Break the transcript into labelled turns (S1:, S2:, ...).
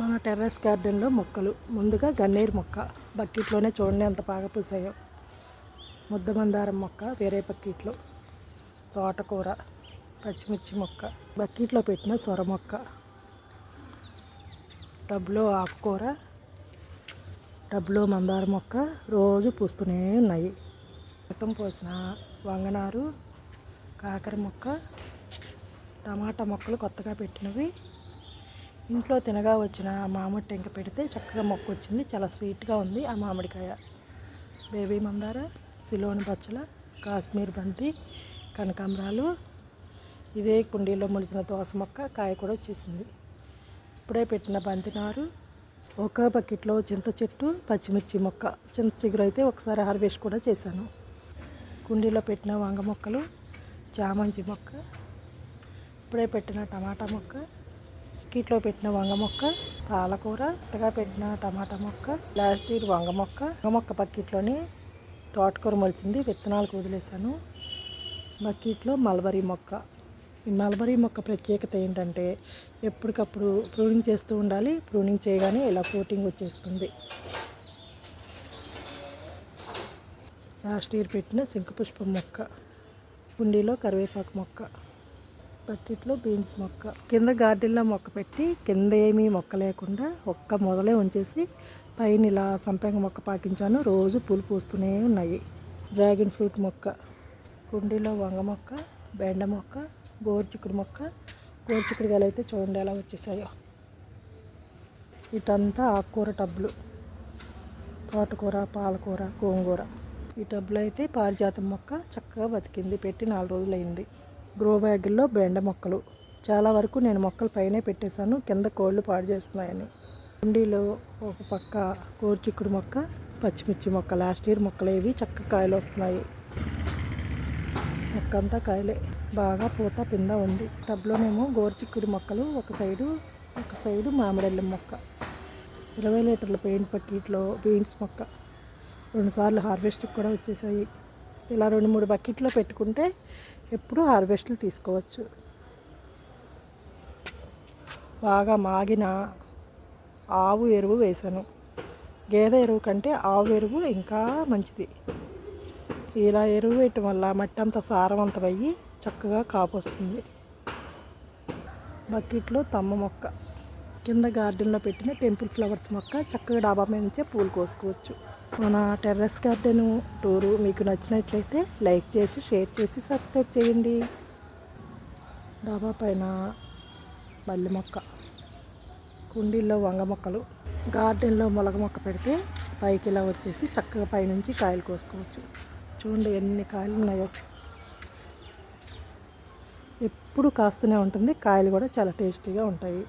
S1: మన టెర్రస్ గార్డెన్లో మొక్కలు ముందుగా గన్నేరు మొక్క బకెట్లోనే చూడండి అంత బాగా పూసాయో. ముద్ద మందారం మొక్క వేరే బకెట్లో. తోటకూర పచ్చిమిర్చి మొక్క బకెట్లో పెట్టిన సొర మొక్క. డబ్బులో ఆకుకూర డబ్బులో మందార మొక్క రోజు పూస్తూనే ఉన్నాయి. మొత్తం పోసిన వంగనారు కాకర మొక్క టమాటా మొక్కలు కొత్తగా పెట్టినవి. ఇంట్లో తినగా వచ్చిన మామిడి టెంక పెడితే చక్కగా మొక్క వచ్చింది. చాలా స్వీట్గా ఉంది ఆ మామిడికాయ. బేబీ మందార సిలోని పచ్చల కాశ్మీర్ బంతి కనకాంబరాలు. ఇదే కుండీలో మొలిచిన దోస మొక్క కాయ కూడా వచ్చేసింది. ఇప్పుడే పెట్టిన బంతి నారు ఒక బకెట్లో చింత చెట్టు పచ్చిమిర్చి మొక్క చింత చిగురు అయితే ఒకసారి హార్వెస్ట్ కూడా చేశాను. కుండీలో పెట్టిన వంగ మొక్కలు చామంతి మొక్క ఇప్పుడే పెట్టిన టమాటా మొక్క కిట్లో పెట్టిన వంగ మొక్క పాలకూర కొత్తగా పెట్టిన టమాటా మొక్క లాస్ట్ ఇయర్ వంగ మొక్క. వంగ మొక్క బకెట్లోని తోటకూర మొలిచింది విత్తనాలకు వదిలేశాను. బకెట్లో మల్బరీ మొక్క. ఈ మల్బరీ మొక్క ప్రత్యేకత ఏంటంటే ఎప్పటికప్పుడు ప్రూనింగ్ చేస్తూ ఉండాలి ప్రూనింగ్ చేయగానే ఇలా ఫ్రూటింగ్ వచ్చేస్తుంది. లాస్ట్ ఇయర్ పెట్టిన శంకుపుష్పం మొక్క కుండీలో కరివేపాకు మొక్క. బకెట్లో బీన్స్ మొక్క. కింద గార్డెన్లో మొక్క పెట్టి కింద ఏమీ మొక్క లేకుండా ఒక్క మొదలే ఉంచేసి పైన ఇలా సంపెంగ మొక్క పాకించాను. రోజు పూలు పూస్తూనే ఉన్నాయి. డ్రాగన్ ఫ్రూట్ మొక్క కుండీలో వంగ మొక్క బెండ మొక్క గోరుచిక్కుడు మొక్క గోరుచిక్కుడుకాయలు అయితే చూడండి ఎలా వచ్చేసాయో. ఇటంతా ఆకుకూర టబ్బులు తోటకూర పాలకూర గోంగూర. ఈ టబ్లో అయితే పారిజాతం మొక్క చక్కగా బతికింది. పెట్టి నాలుగు రోజులు అయింది గ్రో బ్యాగుల్లో బెండ మొక్కలు. చాలా వరకు నేను మొక్కలు పైనే పెట్టేశాను. కింద కోళ్ళు పాడు చేస్తున్నాయని. కుండీలో ఒక పక్క కోర్చిక్కుడు మొక్క పచ్చిమిర్చి మొక్క లాస్ట్ ఇయర్ మొక్కలు ఇవి చక్క కాయలు వస్తున్నాయి. మొక్క అంతా కాయలే. బాగా పూత పింద ఉంది. టబ్లోనేమో గోరుచిక్కుడు మొక్కలు ఒక సైడు ఒక సైడు మామిడల్లి మొక్క. ఇరవై లీటర్ల పెయింట్ బకెట్లో బీన్స్ మొక్క. రెండుసార్లు హార్వెస్ట్కి కూడా వచ్చేసాయి. ఇలా రెండు మూడు బకెట్లో పెట్టుకుంటే ఎప్పుడు హార్వెస్ట్లు తీసుకోవచ్చు. బాగా మాగిన ఆవు ఎరువు వేశాను గేదె ఎరువు కంటే ఆవు ఎరువు ఇంకా మంచిది. ఇలా ఎరువు వేయటం వల్ల మట్టి అంతా సారవంతమయ్యి చక్కగా కాపు వస్తుంది. బకెట్లో తమ్మ మొక్క. కింద గార్డెన్లో పెట్టిన టెంపుల్ ఫ్లవర్స్ మొక్క చక్కగా డాబా మీద నుంచే పూలు కోసుకోవచ్చు. మన టెర్రస్ గార్డెను టూరు మీకు నచ్చినట్లయితే లైక్ చేసి షేర్ చేసి సబ్స్క్రైబ్ చేయండి. డాబా పైన మల్లె మొక్క కుండీల్లో వంగ మొక్కలు గార్డెన్లో మొలగ మొక్క పెడితే పైకి ఇలా వచ్చేసి చక్కగా పైనుంచి కాయలు కోసుకోవచ్చు. చూడండి ఎన్ని కాయలు ఉన్నాయో. ఎప్పుడు కాస్తూనే ఉంటుంది కాయలు కూడా చాలా టేస్టీగా ఉంటాయి.